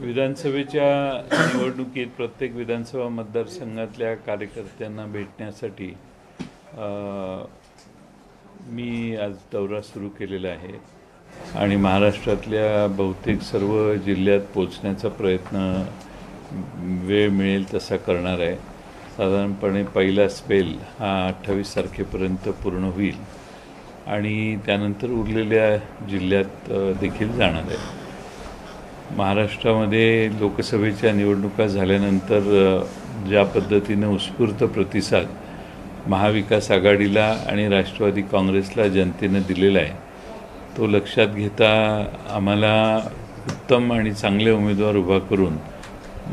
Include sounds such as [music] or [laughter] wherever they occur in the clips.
विधानसभेच्या निवडणुकीत प्रत्येक विधानसभा मतदारसंघातल्या कार्यकर्त्यांना भेटण्यासाठी मी आज दौरा सुरू केलेला आहे. आणि महाराष्ट्रातल्या बहुतेक सर्व जिल्ह्यात पोचण्याचा प्रयत्न वेळ मिळेल तसा करणार आहे. साधारणपणे पहिला स्पेल हा अठ्ठावीस तारखेपर्यंत पूर्ण होईल. आणि त्यानंतर उरलेल्या जिल्ह्यात देखील जाणार आहे. महाराष्ट्रामध्ये लोकसभेच्या निवडणुका झाल्यानंतर ज्या पद्धतीनं उत्स्फूर्त प्रतिसाद महाविकास आघाडीला आणि राष्ट्रवादी काँग्रेसला जनतेनं दिलेला आहे तो लक्षात घेता आम्हाला उत्तम आणि चांगले उमेदवार उभा करून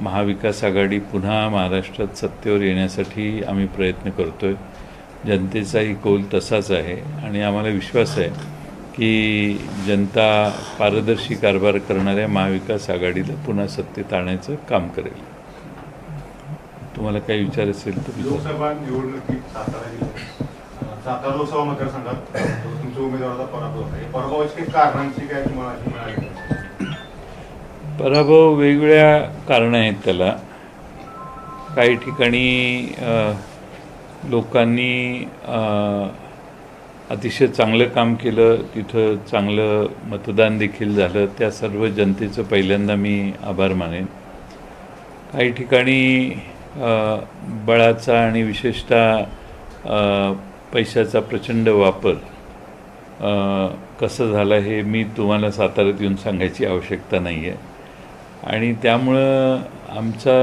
महाविकास आघाडी पुन्हा महाराष्ट्रात सत्तेवर येण्यासाठी आम्ही प्रयत्न करतो आहे जनतेचाही कौल तसाच आहे आणि आम्हाला विश्वास आहे की जनता पारदर्शी कारभार करणाऱ्या महाविकास आघाडीला पुन्हा सत्तेत आणण्याचं काम करेल. तुम्हाला काही विचार असेल तर. लोकसभा निवडणुकीत सातारा जिल्ह्यात सातारा लोकसभा मतदारसंघात तुमच्या उमेदवाराचा पराभव या पराभवाची कारणांची काय तुम्हाला पराभव वेगवेगळ्या कारणं आहेत त्याला. काही ठिकाणी लोकांनी अतिशय चांगलं काम केलं. तिथं चांगलं मतदान देखील झालं. त्या सर्व जनतेचं पहिल्यांदा मी आभार मानेन. काही ठिकाणी बळाचा आणि विशेषतः पैशाचा प्रचंड वापर कसं झालं हे मी तुम्हाला साताऱ्यात येऊन सांगायची आवश्यकता नाही आहे आणि त्यामुळं आमचा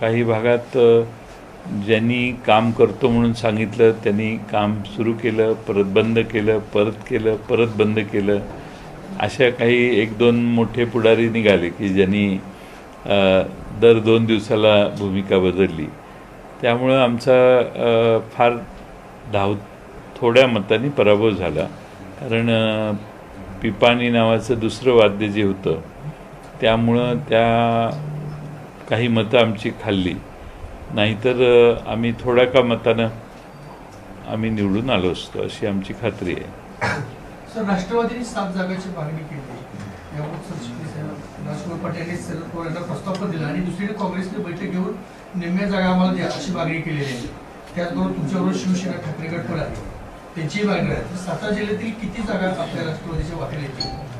काही भागात ज्यांनी काम करतो म्हणून सांगितलं त्यांनी काम सुरू केलं परत बंद केलं परत केलं परत बंद केलं. अशा काही एक दोन मोठे पुढारी निघाले की ज्यांनी दर दोन दिवसाला भूमिका बदलली. त्यामुळं आमचा फार धाव थोड्या मताने पराभव झाला. कारण पिपाणी नावाचं दुसरं वाद्य जे होतं त्यामुळं त्या काही मतं आमची खाल्ली. नाहीतर आम्ही थोड्या का मतानं आम्ही निवडून आलो असतो अशी आमची खात्री आहे. सर राष्ट्रवादीने सात जागाची मागणी केली. राजकुमार शरद पवार यांना प्रस्ताव पण दिला. आणि दुसरीकडे काँग्रेसने बैठक घेऊन निम्म्या जागा आम्हाला द्या अशी मागणी केलेली आहे. त्याचबरोबर तुमच्याबरोबर शिवसेना ठाकरे गट पण आहे. त्यांचीही मागणी आहे. तर सातारा जिल्ह्यातील किती जागा आपल्या राष्ट्रवादीच्या वाटेल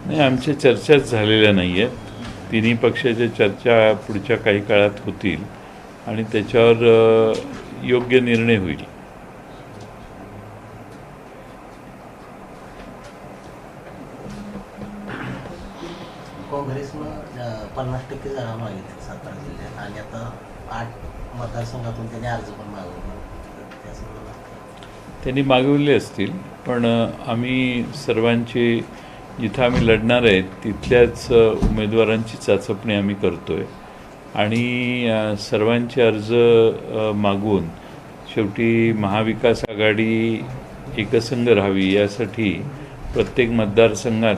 नाही आमच्या चर्चाच झालेल्या नाही आहेत तिन्ही पक्षाच्या चर्चा पुढच्या काही काळात होतील. आणि त्याच्यावर योग्य निर्णय होईल. काँग्रेसनं पन्नास टक्के जागा मागितली सातारा जिल्ह्यात. आणि आता आठ मतदारसंघातून त्यांनी अर्ज पण मागवला. त्यांनी मागवले असतील पण आम्ही सर्वांची जिथं आम्ही लढणार आहेत तिथल्याच उमेदवारांची चाचपणी आम्ही करतो आहे आणि सर्वांचे अर्ज मागून मागवून शेवटी महाविकास आघाडी एकसंघ राहावी यासाठी प्रत्येक मतदारसंघात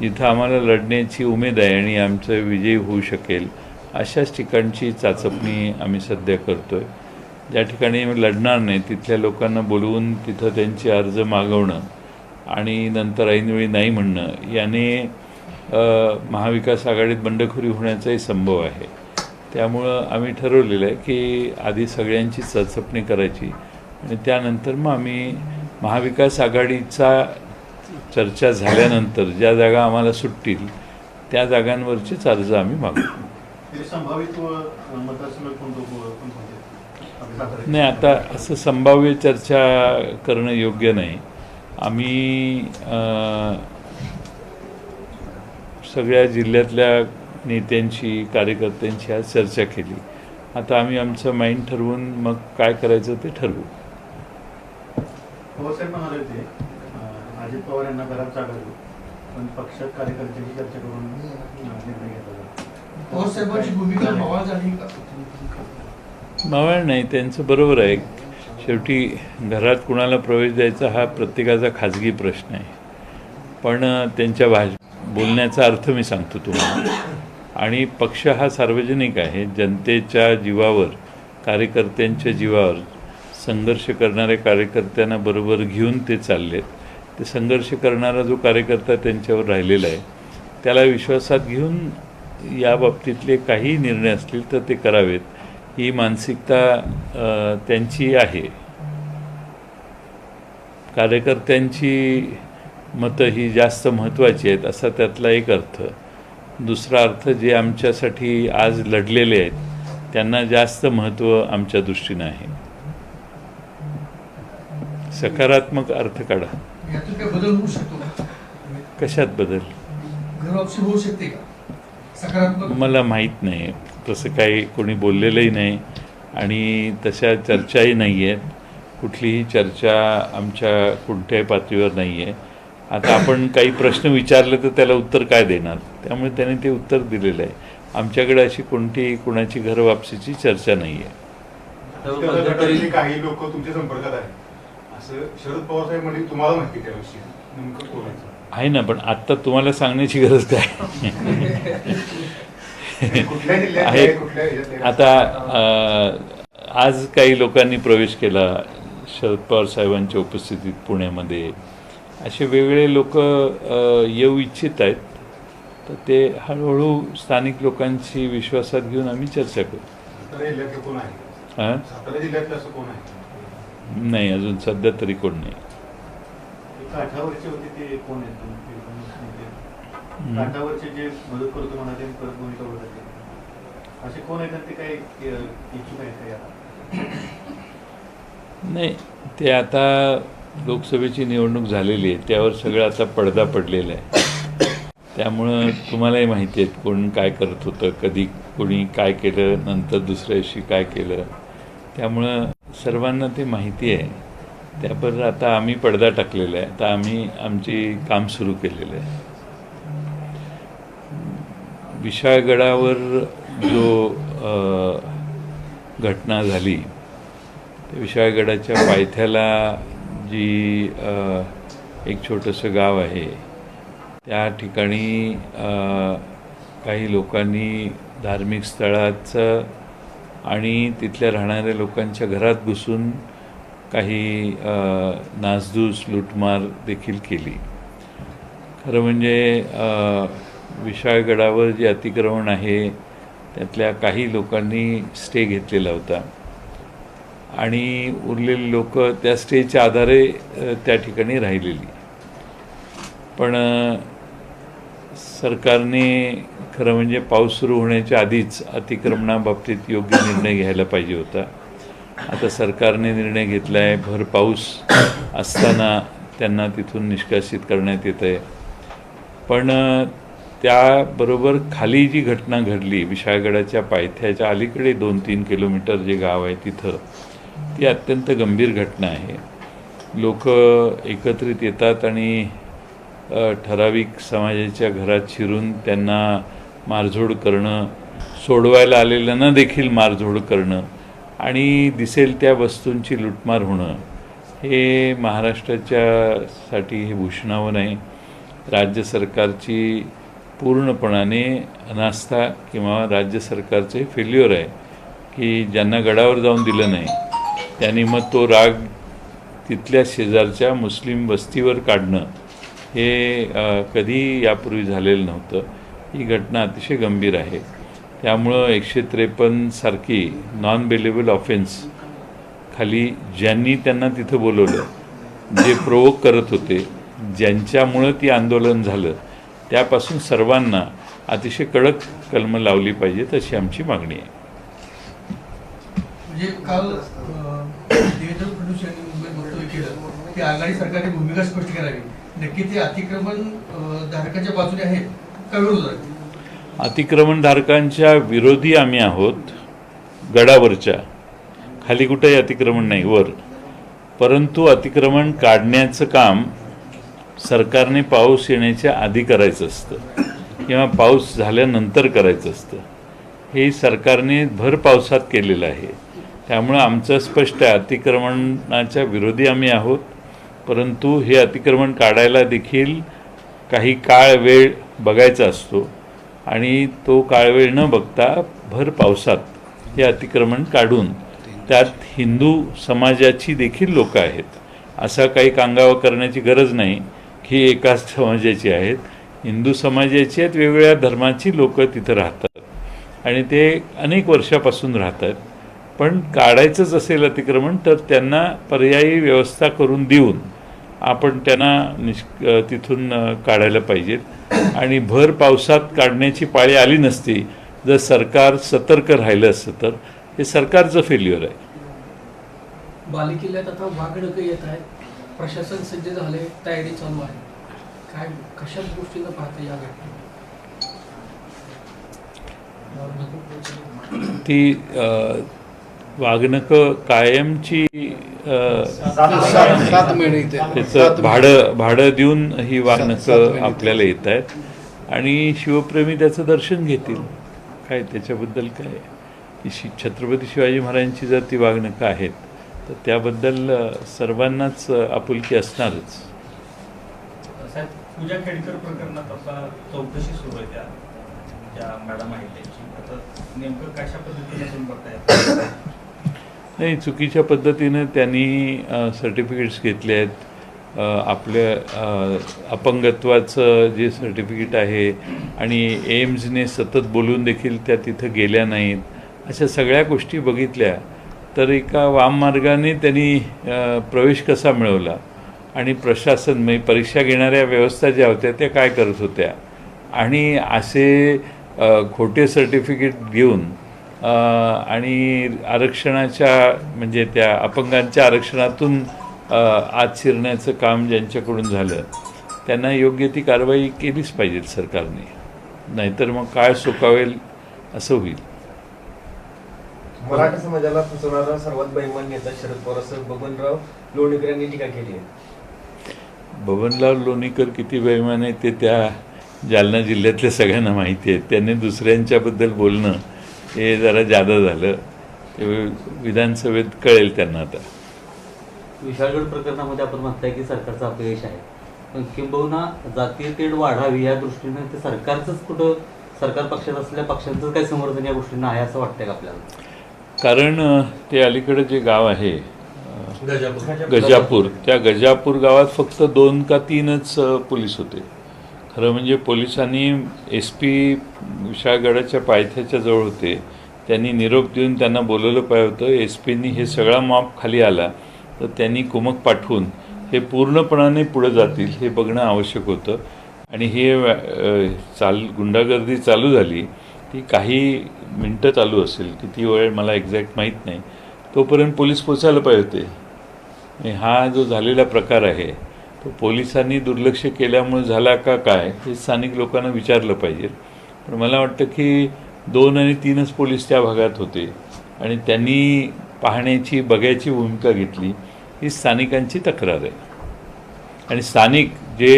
जिथं आम्हाला लढण्याची उमेद आहे आणि आमचं विजयी होऊ शकेल अशाच ठिकाणची चाचपणी आम्ही सध्या करतो आहे ज्या ठिकाणी आम्ही लढणार नाही तिथल्या लोकांना बोलवून तिथं त्यांचे अर्ज मागवणं आणि नंतर ऐनवेळी नाही म्हणणं याने महाविकास आघाडीत बंडखोरी होण्याचाही संभव आहे. त्यामुळं आम्ही ठरवलेलं आहे की आधी सगळ्यांची चाचपणी करायची आणि त्यानंतर मग आम्ही महाविकास आघाडीचा चर्चा झाल्यानंतर ज्या जागा आम्हाला सुटतील त्या जागांवरचेच अर्ज आम्ही मागू. नाही आता असं संभाव्य चर्चा करणं योग्य नाही. आम्ही सगळ्या जिल्ह्यातल्या नेत्यांशी कार्यकर्त्यांशी आज चर्चा केली. आता आम्ही आमचं माइंड ठरवून मग काय करायचं ते ठरवू. पवारसाहेब म्हणाले होते अजित पवार यांना घरात जागा देऊ पण पक्षात कार्यकर्त्यांची चर्चा करून निर्णय घेतला जाईल. पवार साहेबांची भूमिका मवाळ झाली का? मावळ नाही त्यांचं बरोबर आहे. शेवटी घरात कुणाला प्रवेश द्यायचा हा प्रत्येकाचा खाजगी प्रश्न आहे. पण त्यांच्या भाष बोलण्याचा अर्थ मी सांगतो तुम्हाला. आणि पक्ष हा सार्वजनिक आहे. जनतेच्या जीवावर कार्यकर्त्यांच्या जीवावर संघर्ष करणाऱ्या कार्यकर्त्यांना बरोबर घेऊन ते चाललेत. ते संघर्ष करणारा जो कार्यकर्ता त्यांच्यावर राहिलेला आहे त्याला विश्वासात घेऊन या बाबतीतले काही निर्णय असतील तर ते करावेत. ही मानसिकता त्यांची आहे. कार्यकर्त्यांची मतं ही जास्त महत्त्वाची आहेत असा त्यातला एक अर्थ. दुसरा अर्थ जे आमच्यासाठी आज लढलेले आहेत त्यांना जास्त महत्त्व आमच्या दृष्टीनं आहे. सकारात्मक अर्थ काढा. कशात बदल? घर ऑप्शन होऊ शकते का? सकारात्मक मला माहीत नाही. तसं काही कोणी बोललेलंही नाही आणि तशा चर्चाही नाही आहेत कुठलीही चर्चा आमच्या कोणत्याही पातळीवर नाही आहे आता आपण काही प्रश्न विचारले तर त्याला उत्तर काय देणार? त्यामुळे त्याने ते उत्तर दिलेलं आहे. आमच्याकडे अशी कोणती कोणाची घर वापसीची चर्चा नाही आहे. काही लोक तुमच्या संपर्कात आहेत. असं शरद पवार साहेब म्हणजे तुम्हाला माहिती त्याविषयी नेमकं आहे? ना पण आत्ता तुम्हाला सांगण्याची गरज काय? आहे. आता आज काही लोकांनी प्रवेश केला. शरद पवार साहेबांच्या उपस्थितीत पुण्यामध्ये. असे वेगवेगळे लोक येऊ इच्छित आहेत. तर ते हळूहळू स्थानिक लोकांची विश्वासात घेऊन आम्ही चर्चा करू. हां? नाही अजून सध्या तरी कोण नाही? नाही ते आता लोकसभेची निवडणूक झालेली आहे त्यावर सगळं आता पडदा पडलेला आहे. त्यामुळं तुम्हालाही माहिती आहेत कोण काय करत होतं कधी कोणी काय केलं नंतर दुसऱ्या दिवशी काय केलं. त्यामुळं सर्वांना ते माहिती आहे. त्यापर आता आम्ही पडदा टाकलेला आहे आता आम्ही आमची काम सुरू केलेलं आहे. विशाळगडावर जो घटना झाली त्या विशाळगडाच्या पायथ्याला जी एक छोटंसं गाव आहे. त्या ठिकाणी काही लोकांनी धार्मिक स्थळाचं आणि तिथल्या राहणाऱ्या लोकांच्या घरात घुसून काही नासधूस लूटमार देखील केली. खरं म्हणजे विशाळगडावर जे अतिक्रमण आहे त्यातल्या काही लोकांनी स्टे घेतलेला होता. आणि उरलेली लोक त्या स्टेजच्या आधारे त्या ठिकाणी राहिलेली. पण सरकारने खरं म्हणजे पाऊस सुरू होण्याच्या आधीच अतिक्रमणाबाबतीत योग्य निर्णय घ्यायला पाहिजे होता. आता सरकारने निर्णय घेतला आहे भर पाऊस असताना त्यांना तिथून निष्कासित करण्यात येत आहे पण त्याबरोबर खाली जी घटना घडली विशाळगडाच्या पायथ्याच्या अलीकडे दोन तीन किलोमीटर जे गाव आहे तिथं ती अत्यंत गंभीर घटना आहे. लोक एकत्रित येतात आणि ठराविक समाजाच्या घरात शिरून त्यांना मारझोड करणं सोडवायला आलेल्यांना देखील मारझोड करणं आणि दिसेल त्या वस्तूंची लुटमार होणं हे महाराष्ट्राच्या साठी हे भूषणावं नाही राज्य सरकारची पूर्णपणाने अनास्था किंवा राज्य सरकारचे फेल्युअर आहे की ज्यांना गडावर जाऊन दिलं नाही. त्यांनी मग तो राग तिथल्या शेजारच्या मुस्लिम वस्तीवर काढणं हे कधी यापूर्वी झालेलं नव्हतं. ही घटना अतिशय गंभीर आहे. त्यामुळं एकशे त्रेपन्न सारखी नॉन बेलेबल ऑफेन्स खाली ज्यांनी त्यांना तिथं बोलवलं जे प्रोवोक करत होते ज्यांच्यामुळं ती आंदोलन झालं त्यापासून सर्वांना अतिशय कडक कलमं लावली पाहिजेत अशी आमची मागणी आहे म्हणजे काल अं, देवेंद्र फडणवीस यांनी मुंबईत वक्तव्य ती आघाडी सरकारने भूमिका स्पष्ट करावी. नक्की ते अतिक्रमण धारकाच्या बाजूने आहेत का विरोधात आहेत? अतिक्रमणधारकांच्या विरोधी आम्ही आहोत गडावरच्या. खाली कुठेही अतिक्रमण नाही वर. परंतु अतिक्रमण काढण्याचं काम सरकारने पाऊस येण्याच्या आधी करायचं असतं किंवा पाऊस झाल्यानंतर करायचं असतं. हे सरकारने भर पावसात केलेलं आहे. त्यामुळं आमचं स्पष्ट आहे अतिक्रमणाच्या विरोधी आम्ही आहोत परंतु हे अतिक्रमण काढायला देखील काही काळ वेळ बघायचा असतो आणि तो काळवेळ न बघता भर पावसात हे अतिक्रमण काढून त्यात हिंदू समाजाची देखील लोक आहेत. असा काही कांगावा करण्याची गरज नाही की एकाच समाजाची आहेत. हिंदू समाजाची आहेत वेगवेगळ्या धर्माची लोक तिथं राहतात. आणि ते अनेक वर्षापासून राहतात. पण काढायचंच असेल अतिक्रमण तर त्यांना पर्यायी व्यवस्था करून देऊन आपण त्यांना निष् तिथून काढायला पाहिजेत. आणि भर पावसात काढण्याची पाळी आली नसती जर सरकार सतर्क राहिलं असतं तर हे सरकारचं फेल्युअर आहे. बालेकिल्ल्यात आता वाघडकं येत आहेत प्रशासन सज्ज झाले तयारी चालू आहे. काय कशा गोष्टीनं पाहता या घटना? ती अ, वाघनकं कायमची त्याचं भाडं भाडं देऊन ही वाघनकं आपल्याला येत आहेत आणि शिवप्रेमी त्याचं दर्शन घेतील. काय त्याच्याबद्दल काय? की शि छत्रपती शिवाजी महाराजांची जर ती वाघनकं आहेत तर त्याबद्दल सर्वांनाच आपुलकी असणारच. पूजा खेडकर प्रकरणात आता चौकशी सुरू आहे त्या ज्या मॅडम आहेत त्यांची. आता नेमकं कशा पद्धतीने बघताय? नाही चुकीच्या पद्धतीनं त्यांनी सर्टिफिकेट्स घेतले आहेत. आपल्या अपंगत्वाचं जे सर्टिफिकेट आहे आणि एम्सने सतत बोलून देखील त्या तिथं गेल्या नाहीत. अशा सगळ्या गोष्टी बघितल्या तर एका वाममार्गाने त्यांनी प्रवेश कसा मिळवला आणि प्रशासन म्हणजे परीक्षा घेणाऱ्या व्यवस्था ज्या होत्या त्या काय करत होत्या. आणि असे खोटे सर्टिफिकेट घेऊन आणि आरक्षणाच्या म्हणजे त्या अपंगांच्या आरक्षणातून आत शिरण्याचं काम ज्यांच्याकडून झालं त्यांना योग्य ती कारवाई केलीच पाहिजे सरकारने. नाहीतर मग काय सोकावेल असं होईल. मराठा समाजाला फसवणारा सर्वात बैमान नेता शरद पवार असं बबनराव लोणीकर यांनी टीका केली आहे. बबनलाल लोणीकर किती बेमान आहे ते त्या जालना जिल्ह्यातल्या सगळ्यांना माहिती आहे. त्यांनी दुसऱ्यांच्याबद्दल बोलणं हे जरा जादा झालं. ते विधानसभेत कळेल त्यांना आता. विशाळगड प्रकरणामध्ये आपण म्हणताय की सरकारचं अपयश आहे. पण किंबहुना जातीय तेढ वाढावी या दृष्टीने ते सरकारचंच कुठं सरकार पक्षात असलेल्या पक्षांचं काय समर्थन या गोष्टींना आहे असं वाटतंय का आपल्याला? कारण ते अलीकडे जे गाव आहे गजापूर. त्या गजापूर गावात फक्त दोन का तीनच पोलीस होते. खरं म्हणजे पोलिसांनी एस पी विशाळगडाच्या पायथ्याच्या जवळ होते. त्यांनी निरोप देऊन त्यांना बोलवलं पाहिजे होतं. एस पीनी हे सगळा माप खाली आला. तर त्यांनी कुमक पाठवून हे पूर्णपणाने पुढे जातील हे बघणं आवश्यक होतं. आणि हे चाल गुंडागर्दी चालू झाली. ती काही मिनटं चालू असेल. किती वेळ मला एक्झॅक्ट माहीत नाही. तोपर्यंत पोलीस पोचायला पाहिजे होते. आणि हा जो झालेला प्रकार आहे पोलिसांनी दुर्लक्ष केल्यामुळे झाला का काय हे स्थानिक लोकांना विचारलं पाहिजे. पण मला वाटतं की दोन आणि तीनच पोलीस त्या भागात होते आणि त्यांनी पाहण्याची बघायची भूमिका घेतली ही स्थानिकांची तक्रार आहे. आणि स्थानिक जे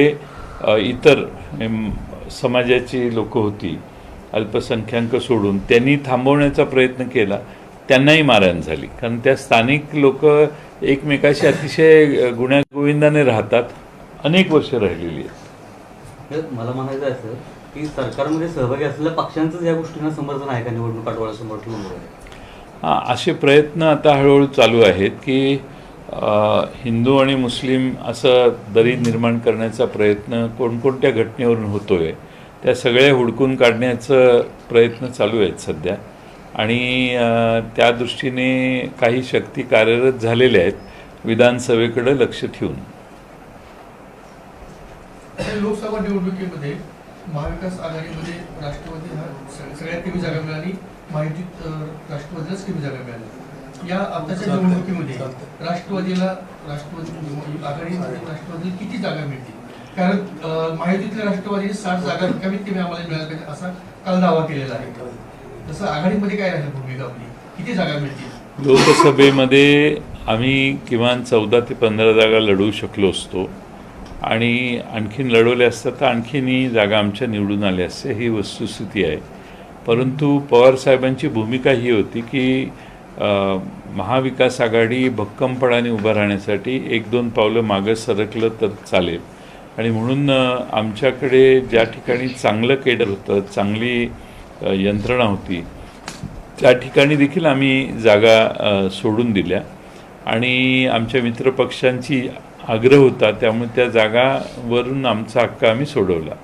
इतर समाजाची लोक होती अल्पसंख्याक सोडून त्यांनी थांबवण्याचा प्रयत्न केला त्यांनाही मारहाण झाली. कारण त्या स्थानिक लोक एकमेकाशी अतिशय गुण्यागोविंदाने राहतात. अनेक वर्ष राहिलेली आहेत. मला म्हणायचं आहे असं की सरकारमध्ये सहभागी असलेल्या पक्षांचंच या गोष्टींना समर्थन आहे का निवडणूक आठवडा समर्थन वगैरे? हा, असे प्रयत्न आता हळूहळू चालू आहेत की हिंदू आणि मुस्लिम असं दरी निर्माण करण्याचा प्रयत्न कोणकोणत्या घटनेवरून होतो आहे त्या सगळ्या हुडकून काढण्याचं प्रयत्न चालू आहेत सध्या. आणि त्या दृष्टीने काही शक्ती कार्यरत झालेल्या आहेत विधानसभेकडे लक्ष ठेवून. लोकसभा निवडणुकीमध्ये महाविकास आघाडीमध्ये राष्ट्रवादी हा सगळ्यात कमी जागा मिळाली माहितीत राष्ट्रवादीलाच कमी जागा मिळाल्या या आताच्या निवडणुकीमध्ये राष्ट्रवादीला राष्ट्रवादी आघाडीमध्ये राष्ट्रवादीला किती जागा मिळतील? कारण अं, महायुतीतल्या राष्ट्रवादीने साठ जागा कमीत कमी आम्हाला मिळाल्या पाहिजे असा काल दावा केलेला आहे. तसं आघाडीमध्ये काय राहील भूमिका आपली किती जागा मिळतील? लोकसभेमध्ये आम्ही किमान चौदा ते पंधरा जागा लढवू शकलो असतो. आणि आणखीन लढवले असतात तर आणखीनही जागा आमच्या निवडून आल्या असते ही वस्तुस्थिती आहे. परंतु पवारसाहेबांची भूमिका ही होती की महाविकास आघाडी भक्कमपणाने उभं राहण्यासाठी एक दोन पावलं मागं सरकलं तर चालेल. आणि म्हणून आमच्याकडे ज्या ठिकाणी चांगलं केडर होतं चांगली यंत्रणा होती. त्या ठिकाणी देखील आम्ही जागा सोडून दिल्या. आणि आमच्या मित्रपक्षांची आग्रह होता त्यामुळे त्या जागावरून आमचा हक्क आम्ही सोडवला.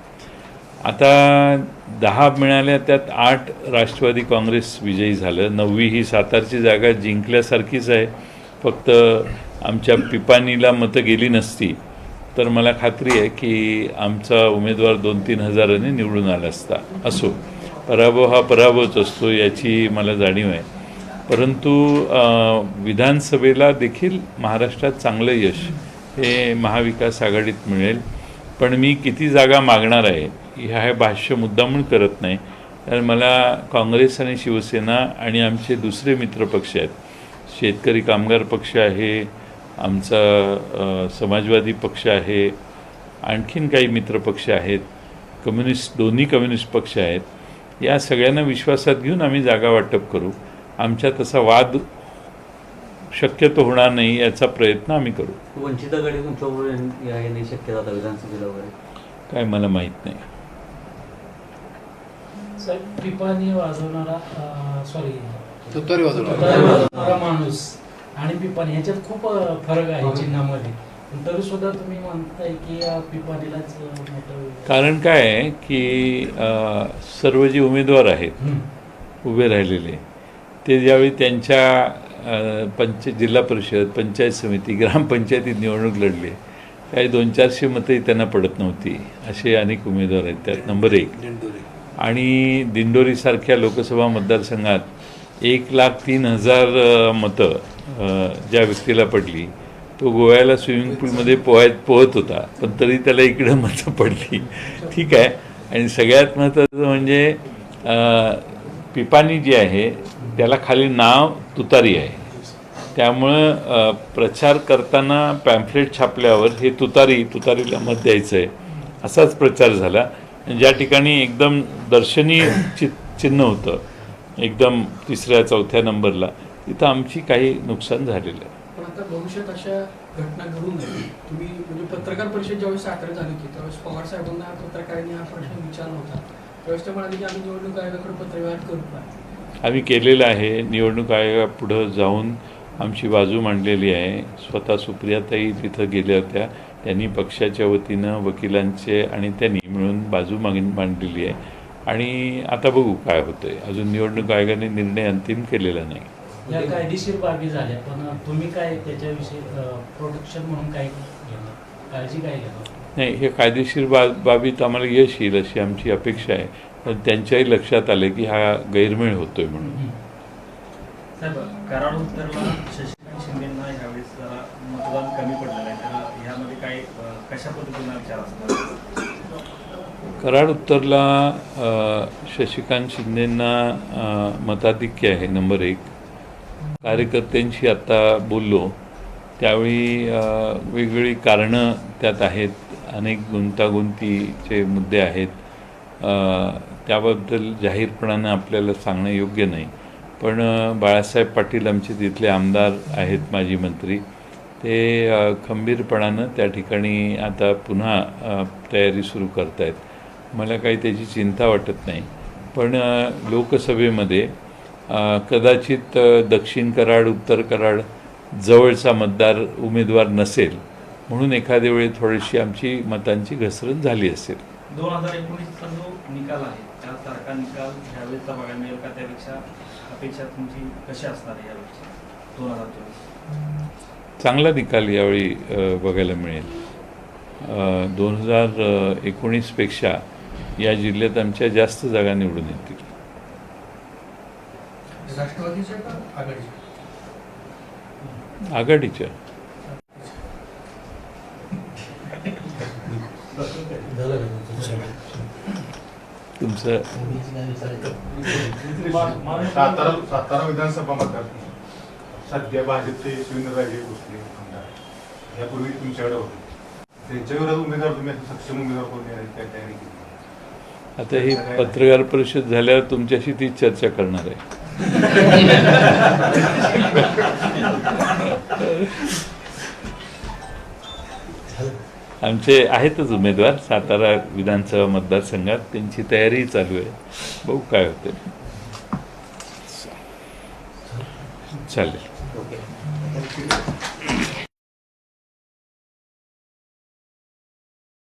आता दहा मिळाल्या त्यात आठ राष्ट्रवादी काँग्रेस विजयी झालं. नववी ही सातारची जागा जिंकल्यासारखीच आहे. फक्त आमच्या पिपानीला मतं गेली नसती. तर मला खात्री आहे की आमचा उमेदवार दोन तीन हजारांनी निवडून आला असता. असो. पराभव हा पराभवच असतो याची मला जाणीव आहे. परंतु विधानसभेला देखील महाराष्ट्रात चांगलं यश हे महाविकास आघाडीत मिळेल. पण मी किती जागा मागणार आहे ह्या हे भाष्य मुद्दामून करत नाही. कारण मला काँग्रेस आणि शिवसेना आणि आमचे दुसरे मित्रपक्ष आहेत. शेतकरी कामगार पक्ष आहे आमचा समाजवादी पक्ष आहे आणखीन काही मित्रपक्ष आहेत. कम्युनिस्ट दोन्ही कम्युनिस्ट पक्ष आहेत. या सगळ्यांना विश्वासात घेऊन आम्ही जागा वाटप करू. आमच्या तसा वाद शक्यतो होणार नाही याचा प्रयत्न आम्ही करू. वंचित शक्यता विधानसभेला वगैरे? काय मला माहीत नाही. साहेब पिपाणी वाजवणारा सॉरी माणूस. आणि पिपाणी ह्याच्यात खूप फरक आहे चिन्हामध्ये. पण तरी सुद्धा तुम्ही म्हणताय की या पिपाणीलाच अं, मोठं कारण काय आहे की अ, सर्व जे उमेदवार आहेत. उभे राहिलेले ते ज्यावेळी त्यांच्या अ, पंच जिल्हा परिषद पंचायत समिती ग्रामपंचायतीत निवडणूक लढले काही दोन चारशे मतंही त्यांना पडत नव्हती असे अनेक उमेदवार आहेत त्यात नंबर एक दिंडोरी आणि दिंडोरीसारख्या लोकसभा मतदारसंघात एक लाख तीन हजार अ, मतं अ, ज्या व्यक्तीला पडली तो गोव्याला स्विमिंग पूलमध्ये पोहायत पोहत होता. पण तरी त्याला इकडं मजा पडली. ठीक आहे. आणि सगळ्यात महत्त्वाचं म्हणजे पिपानी पिपाणी जी आहे त्याला खाली नाव तुतारी आहे. त्यामुळं प्रचार करताना पॅम्फलेट छापल्यावर हे तुतारी तुतारीला मत द्यायचं आहे असाच प्रचार झाला. ज्या ठिकाणी एकदम दर्शनीय चि चिन्ह होतं एकदम तिसऱ्या चौथ्या नंबरला तिथं आमची काही नुकसान झालेलं आहे. आता भविष्यात अशा घटना घडू नये. तुम्ही म्हणजे पत्रकार परिषद ज्यावेळेस साखर झाली होती त्यावेळेस पवार साहेबांना पत्रकारांनी हा प्रश्न विचारला होता. त्यावेळेस ते म्हणाले की आम्ही निवडणूक आयोगाकडे पत्रव्यवहार करू का? आम्ही केलेलं आहे. निवडणूक आयोगापुढं जाऊन आमची बाजू मांडलेली आहे. स्वतः सुप्रियाताई तिथं गेल्या होत्या. त्यांनी पक्षाच्या वतीनं वकिलांचे आणि त्यांनी मिळून बाजू माग मांडलेली आहे. आणि आता बघू काय होतं आहे अजून निवडणूक आयोगाने निर्णय अंतिम केलेला नाही. या कायदेशीर बाबी झाल्या पण तुम्ही काय त्याच्याविषयी प्रोटेक्शन म्हणून काय घेणार? काळजी काय घेणार? नाही हे कायदेशीर बा बाबीत आम्हाला यश येईल अशी आमची अपेक्षा आहे. पण त्यांच्याही लक्षात आलं की हा गैरमेळ होतोय म्हणून. साहेब कराड उत्तरला शशिकांत शिंदेना ह्यावेळेस जरा मतदान कमी पडलेलं आहे. तर ह्यामध्ये काय कशा पद्धतीनं विचार असणार? कराड उत्तरला शशिकांत शिंदेंना मताधिक्य आहे नंबर एक. कार्यकर्त्यांशी आता बोललो त्यावेळी वेगवेगळी कारणं त्यात आहेत अनेक गुंतागुंतीचे मुद्दे आहेत. त्याबद्दल जाहीरपणानं आपल्याला सांगणं योग्य नाही. पण बाळासाहेब पाटील आमचे तिथले आमदार आहेत माजी मंत्री. ते खंबीरपणानं त्या ठिकाणी आता पुन्हा तयारी सुरू करत आहेत मला काही त्याची चिंता वाटत नाही. पण लोकसभेमध्ये कदाचित दक्षिण कराड उत्तर कराड जवळचा मतदार उमेदवार नसेल म्हणून एखाद्या वेळी थोडीशी आमची मतांची घसरण झाली असेल. दोन हजार एकोणीसचा जो निकाल आहे त्यासारखा निकाल ह्यावेळेसचा बघायला मिळेल का त्यापेक्षा अपेक्षा तुमची कशी असणार दोन हजार चोवीस. चांगला निकाल यावेळी बघायला मिळेल. दोन हजार एकोणीसपेक्षा या जिल्ह्यात आमच्या जास्त जागा निवडून येतील. राष्ट्रवादीच्या का आघाडीच्या? आघाडीच्या. तुमचं? सातारा सातारा विधानसभा मतदारसंघ सध्या भाजपचे शिवेंद्रराजे भोसले आमदार. यापूर्वी तुमच्याकडे होते. त्यांच्या विरोधात उमेदवार तुम्ही असं सक्षम उमेदवार कोण देण्याची काय तयारी केली आता ही पत्रकार परिषद झाल्यावर तुमच्याशी तीच चर्चा करणार आहे. [laughs] आमचे आहेतच उमेदवार सातारा विधानसभा मतदारसंघात. त्यांची तयारी चालू आहे. बघू काय होते. चालेल. ओके.